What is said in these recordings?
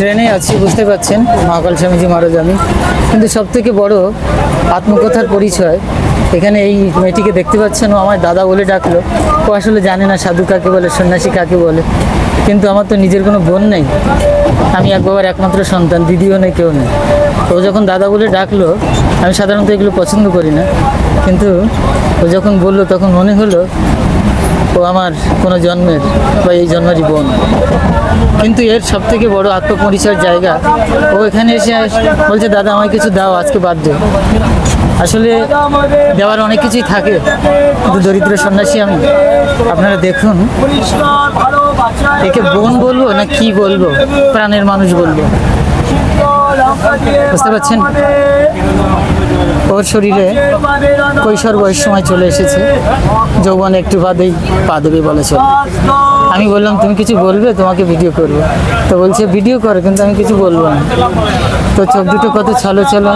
ট্রেনে আছি, বুঝতে পারছেন? মহাকাল স্বামীজি, মহারাজ আমি। কিন্তু সব থেকে বড় আত্মকথার পরিচয়, এখানে এই মেয়েটিকে দেখতে পাচ্ছেন, ও আমার দাদা বলে ডাকলো। ও আসলে জানে না সাধু কাকে বলে, সন্ন্যাসী কাকে বলে। কিন্তু আমার তো নিজের কোনো বোন নেই। আমি এক বাবার একমাত্র সন্তান, দিদিও নেই, কেউ নেই। ও যখন দাদা বলে ডাকলো, আমি সাধারণত এগুলো পছন্দ করি না। কিন্তু ও যখন বলল, তখন মনে হলো ও আমার কোনো জন্মের বা এই জন্মেরই বোন। কিন্তু এর সব থেকে বড় আত্মপরিচয়ের জায়গা, ও এখানে এসে বলছে, দাদা, আমায় কিছু দাও, আজকে বাদ দে আসলে দেওয়ার অনেক কিছুই থাকে, কিন্তু দরিদ্র সন্ন্যাসী আমি, আপনারা দেখুন, একে বোন বলব না কি বলব, প্রাণের মানুষ বলব। বুঝতে পারছেন? ওর শরীরে কৈশোর বয়স সময় চলে এসেছে। যৌবন একটু বাদেই পা দেবে বলে চলে। আমি বললাম, তুমি কিছু বলবে? তোমাকে ভিডিও করব। তো বলছে ভিডিও করো, কিন্তু আমি কিছু বলব না। তো চোখ দুটো কত ছলো ছলো,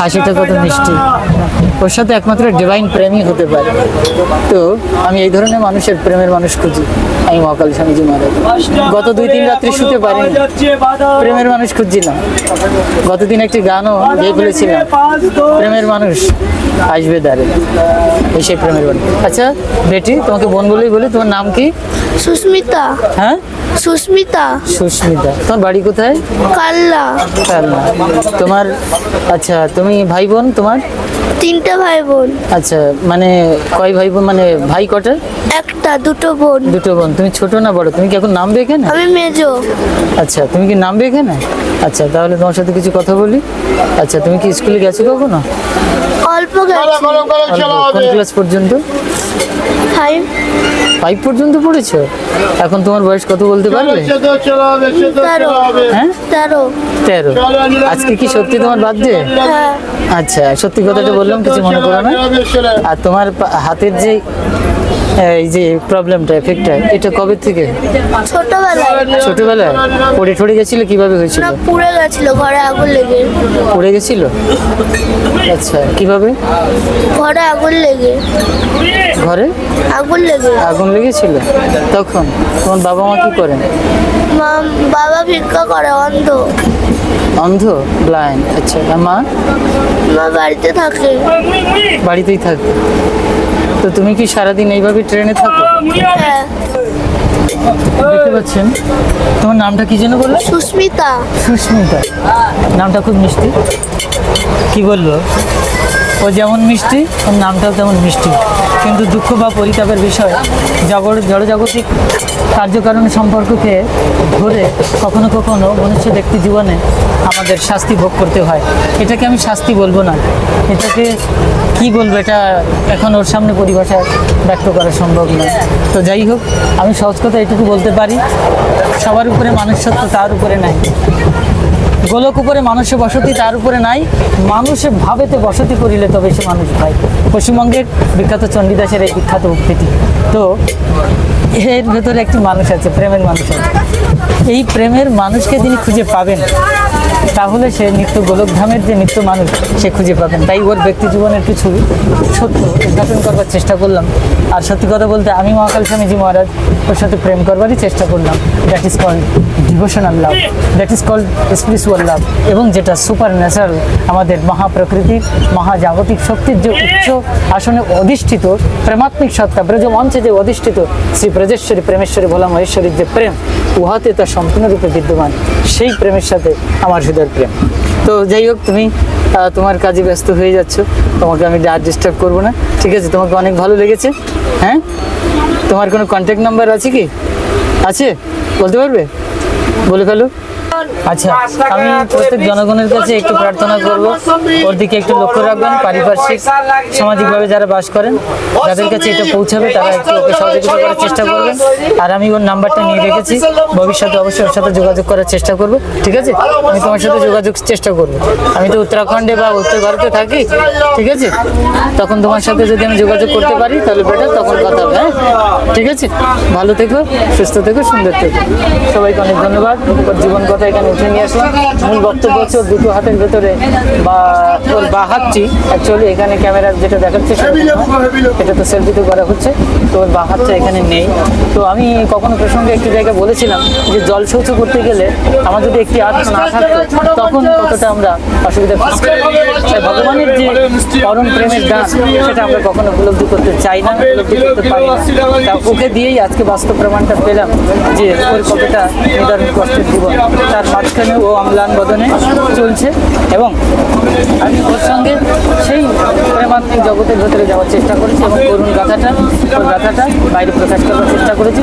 হাসিটা কত মিষ্টি। ওর সাথে একমাত্র ডিভাইন প্রেমই হতে পারে। তো আমি এই ধরনের মানুষের প্রেমের মানুষ খুঁজি। আমি মহাকাল স্বামীজি মহারাজ। গত দুই তিন রাত্রি শুতে পারিনি। প্রেমের মানুষ খুঁজছিলাম। গতদিন একটি গানও গিয়ে ফেলেছিলাম প্রেমের মানুষ। আসবে দাঁড়ে এই সেই প্রেমের মানুষ। আচ্ছা বেটি তোমাকে বোন বলেই বলি। তোমার নাম কি? সুস্মিতা। হ্যাঁ? সুস্মিতা। সুস্মিতা। তোমার বাড়ি কোথায়? কাল্লা কাল্লা তোমার আচ্ছা তুমি ভাই বোন তোমার? তিনটে ভাই বোন। আচ্ছা মানে কয় ভাই বোন? মানে ভাই কটা? একটা দুটো বোন। দুটো বোন। তুমি ছোট না বড়? তুমি কি এখন নামবে এখানে? আমি মেজো। আচ্ছা তুমি কি নামবে এখানে? আচ্ছা তাহলে তোমার সাথে কিছু কথা বলি। আচ্ছা তুমি কি স্কুলে গেছো কখনো? অল্প গেছি। কোন ক্লাস পর্যন্ত? ফাইভ ফাইভ পর্যন্ত পড়েছো? এখন তোমার বয়স কত বলতে পারবে তেরো। হ্যাঁ? তেরো। আজকে কি সত্যি তোমার বার্থডে? হ্যাঁ। আচ্ছা সত্যি কথাটা বললাম কিছু মনে করো না। আর তোমার হাতের যে এই যে প্রবলেমটা এফেক্টটা এটা কবে থেকে? ছোটবেলায়। ছোটবেলায়? পড়ে ঠরে গেছিল? কীভাবে হয়েছিল? না পুড়ে গেছিল ঘরে আগুন লেগে। পড়ে গেছিল? আচ্ছা কীভাবে? ঘরে আগুন লেগে। ঘরে? আগুন লেগে। আগুন লেগেছিল? তখন? তোমার বাবা মা কি করেন মা বাবা ভিক্ষা করে অন্ধ। অন্ধ? ব্লাইন্ড আচ্ছা মা? মা বাড়িতে থাকে। বাড়িতেই থাকে। তো তুমি কি সারাদিন এইভাবে ট্রেনে থাকো? হ্যাঁ। দেখতে পাচ্ছেন? তোমার নামটা কি যেন বলল সুস্মিতা। সুস্মিতা। নামটা খুব মিষ্টি। কি বলব? ও যেমন মিষ্টি ওর নামটাও তেমন মিষ্টি। কিন্তু দুঃখ বা পরিতাপের বিষয় জগৎ জড়জাগতিক কার্যকারণ সম্পর্ককে ধরে কখনো কখনো মনুষ্য ব্যক্তি জীবনে আমাদের শাস্তি ভোগ করতে হয়। এটাকে আমি শাস্তি বলব না। এটাকে কি বলব? এটা এখন ওর সামনে পরিভাষায় ব্যক্ত করা সম্ভব নয়। তো যাই হোক, আমি সহজ কথা এটুকু বলতে পারি, সবার উপরে মানুষত্ব তার উপরে নাই। গোলক উপরে মানুষে বসতি তার উপরে নাই। মানুষে ভাবেতে বসতি করিলে তবে সে মানুষ ভাই। পশ্চিমবঙ্গের বিখ্যাত চণ্ডীদাসের এই বিখ্যাত উক্তিটি। তো এর ভেতরে একটি মানুষ আছে, প্রেমের মানুষ আছে। এই প্রেমের মানুষকে যিনি খুঁজে পাবেন। তাহলে সে নিত্য গোলকধামের যে নিত্য মানুষ, সে খুঁজে পাবেন। তাই ওর ব্যক্তি জীবনের কিছু সত্য উদ্ঘাটন করবার চেষ্টা করলাম। আর সত্যি কথা বলতে আমি মহাকাল স্বামীজি মহারাজ ওর সাথে প্রেম করবারই চেষ্টা করলাম। That is called devotional love that is called spiritual love এবং যেটা সুপার ন্যাচারাল আমাদের মহাপ্রকৃতির, মহাজাগতিক শক্তির যে উচ্চ আসনে অধিষ্ঠিত, প্রেমাত্মিক সত্তা ব্রজ মঞ্চে যে অধিষ্ঠিত, শ্রী ব্রজেশ্বরী, প্রেমেশ্বরী, ভোলা মহেশ্বরীর যে প্রেম, উহাতে তা সম্পূর্ণরূপে বিদ্যমান। সেই প্রেমের সাথে আমার হৃদয়ের প্রেম। তো যাই হোক, তুমি তোমার কাজে ব্যস্ত হয়ে যাচ্ছ। তোমাকে আমি আর ডিস্টার্ব করব না। ঠিক আছে, তোমাকে অনেক ভালো লেগেছে। হ্যাঁ? তোমার কোনো কন্ট্যাক্ট নাম্বার আছে কি? আছে? বলতে পারবে? বলে ফেলো। আচ্ছা আমি প্রত্যেক জনগণের কাছে একটু প্রার্থনা করব। ওর দিকে একটু লক্ষ্য রাখবেন, পারিপার্শ্বিক, সামাজিকভাবে যারা বাস করেন, যাদের কাছে এটা পৌঁছাবে, তারা একটু ওকে সহযোগিতা করার চেষ্টা করবেন। আর আমি ওর নাম্বারটা নিয়ে রেখেছি। ভবিষ্যতে অবশ্যই ওর সাথে যোগাযোগ করার চেষ্টা করব, ঠিক আছে? আমি তোমার সাথে যোগাযোগ চেষ্টা করব। আমি তো উত্তরাখণ্ডে বা উত্তর ভারতে থাকি, ঠিক আছে? তখন তোমার সাথে যদি আমি যোগাযোগ করতে পারি, তাহলে বেটার, তখন কথা হবে হ্যাঁ? ঠিক আছে? ভালো থেকো, সুস্থ থেকো, সুন্দর থেকো। সবাইকে অনেক ধন্যবাদ। জীবন কথা এখানে উঠে নিয়ে আসলাম। মূল বক্তব্য হচ্ছে ওর দুটো হাতের ভেতরে বা ওর বা হাতটি। অ্যাকচুয়ালি এখানে ক্যামেরা যেটা দেখাচ্ছে। এটা তো সেলফিতে করা হচ্ছে। তো ওর বা হাতটা এখানে নেই। তো আমি কখনো প্রসঙ্গে একটি জায়গায় বলেছিলাম যে জল শৌচ করতে গেলে আমার যদি একটি হাত না থাকতো তখন কতটা আমরা অসুবিধা। তাই ভগবানের যে পরম প্রেমের দান সেটা আমরা কখনো উপলব্ধি করতে চাই না উপলব্ধি করতে পারি না। তা ওকে দিয়েই আজকে বাস্তব প্রমাণটা পেলাম যে ওর কতটা নিদারুণ কষ্টের জীবন। তার মাঝখানে ও আমলান বদনে চলছে এবং আমি ওর সঙ্গে সেই প্রেমাত্মিক জগতের ভেতরে যাওয়ার চেষ্টা করেছি এবং করুণ গাথাটা ওর গাথাটা বাইরে প্রকাশ করার চেষ্টা করেছি।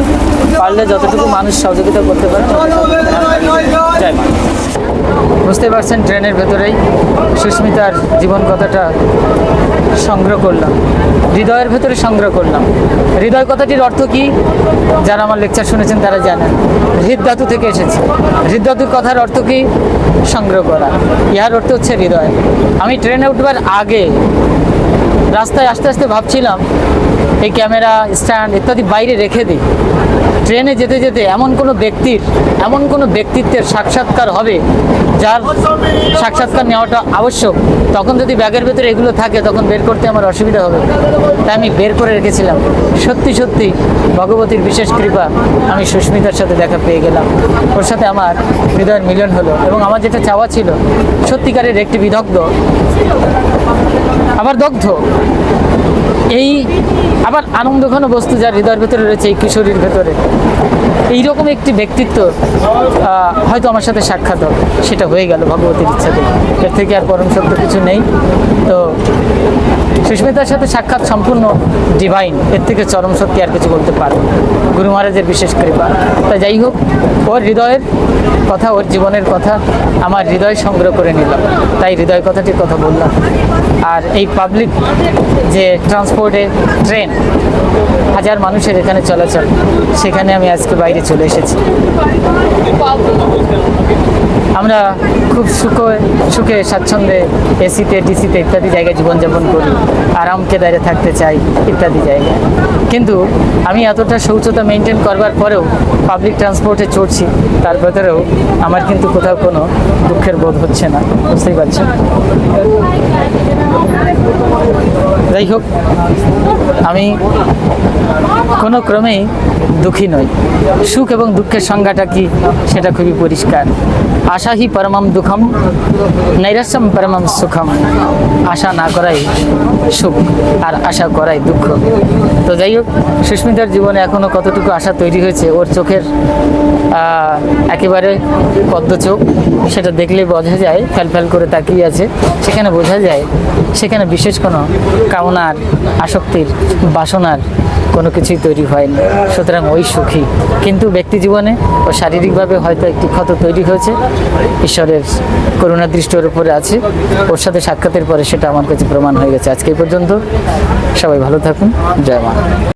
পারলে যতটুকু মানুষ সহযোগিতা করতে পারে জয় বুঝতে পারছেন, ট্রেনের ভেতরেই সুস্মিতার জীবন কথাটা সংগ্রহ করলাম। হৃদয়ের ভেতরে সংগ্রহ করলাম। হৃদয় কথাটির অর্থ কি? যারা আমার লেকচার শুনেছেন তারা জানেন। হৃদধাতু থেকে এসেছে। হৃদধাতুর কথার অর্থ কি? সংগ্রহ করা। ইহার অর্থ হচ্ছে হৃদয়। আমি ট্রেনে উঠবার আগে রাস্তায় আস্তে আস্তে ভাবছিলাম এই ক্যামেরা স্ট্যান্ড ইত্যাদি বাইরে রেখে দিই। ট্রেনে যেতে যেতে এমন কোনো ব্যক্তির, এমন কোনো ব্যক্তিত্বের সাক্ষাৎকার হবে যার সাক্ষাৎকার নেওয়াটা আবশ্যক। তখন যদি ব্যাগের ভেতরে এগুলো থাকে, তখন বের করতে আমার অসুবিধা হবে। তাই আমি বের করে রেখেছিলাম। সত্যি সত্যি ভগবতীর বিশেষ কৃপা আমি সুস্মিতার সাথে দেখা পেয়ে গেলাম। ওর সাথে আমার হৃদয়ের মিলন হলো এবং আমার যেটা চাওয়া ছিল, সত্যিকারের একটি বিদগ্ধ, আবার দগ্ধ। এই আবার আনন্দঘন বস্তু যার হৃদয়ের ভেতরে রয়েছে, এই কিশোরীর ভেতরে। এইরকম একটি ব্যক্তিত্ব হয়তো আমার সাথে সাক্ষাৎ হবে। সেটা হয়ে গেল ভগবতীর ইচ্ছাতে এর থেকে আর পরম সত্য কিছু নেই। তো সুস্মিতার সাথে সাক্ষাৎ সম্পূর্ণ ডিভাইন এর থেকে চরম সত্যি আর কিছু বলতে পারব না। গুরু মহারাজের বিশেষ কৃপা। তা যাই হোক, ওর হৃদয়ের কথা, ওর জীবনের কথা আমার হৃদয় সংগ্রহ করে নিলাম। তাই হৃদয় কথাটির কথা বললাম। আর এই পাবলিক যে ট্রান্সপোর্টে ট্রেন। হাজার মানুষের এখানে চলাচল। সেখানে আমি আজকে বাইরে চলে এসেছি। আমরা খুব সুখে সুখে, স্বাচ্ছন্দ্যে এসিতে, ডিসিতে ইত্যাদি জায়গায় জীবনযাপন করি, আরামকে দাঁড়িয়ে থাকতে চাই ইত্যাদি জায়গায়। কিন্তু আমি এতটা শৌচতা মেনটেন করবার পরেও পাবলিক ট্রান্সপোর্টে চড়ছি, তার ভেতরেও আমার কিন্তু কোথাও কোনো দুঃখের বোধ হচ্ছে না, বুঝতেই পারছেন? যাই হোক, আমি কোনো ক্রমেই দুঃখী নই। সুখ এবং দুঃখের সংজ্ঞাটা কি সেটা খুবই পরিষ্কার। আশা হি পরমম দুঃখম নৈরাস্যম পরমম সুখম আশা না করাই সুখ আর আশা করাই দুঃখ। তো যাই হোক, সুস্মিতার জীবনে এখনও কতটুকু আশা তৈরি হয়েছে, ওর চোখের একেবারে পদ্ম চোখ, সেটা দেখলেই বোঝা যায়, ফ্যাল ফ্যাল করে তাকিয়ে আছে। সেখানে বোঝা যায়, সেখানে বিশেষ কোনো কামনার, আসক্তির, বাসনার কোনো কিছুই তৈরি হয়নি। সুতরাং ওই সুখী। কিন্তু ব্যক্তি জীবনে ও শারীরিকভাবে হয়তো একটি ক্ষত তৈরি হয়েছে। ঈশ্বরের করুণা দৃষ্টি ওর উপরে আছে। ওর সাথে সাক্ষাতের পরে সেটা আমার কাছে প্রমাণ হয়ে গেছে। আজকে পর্যন্ত সবাই ভালো থাকুন। জয় মা।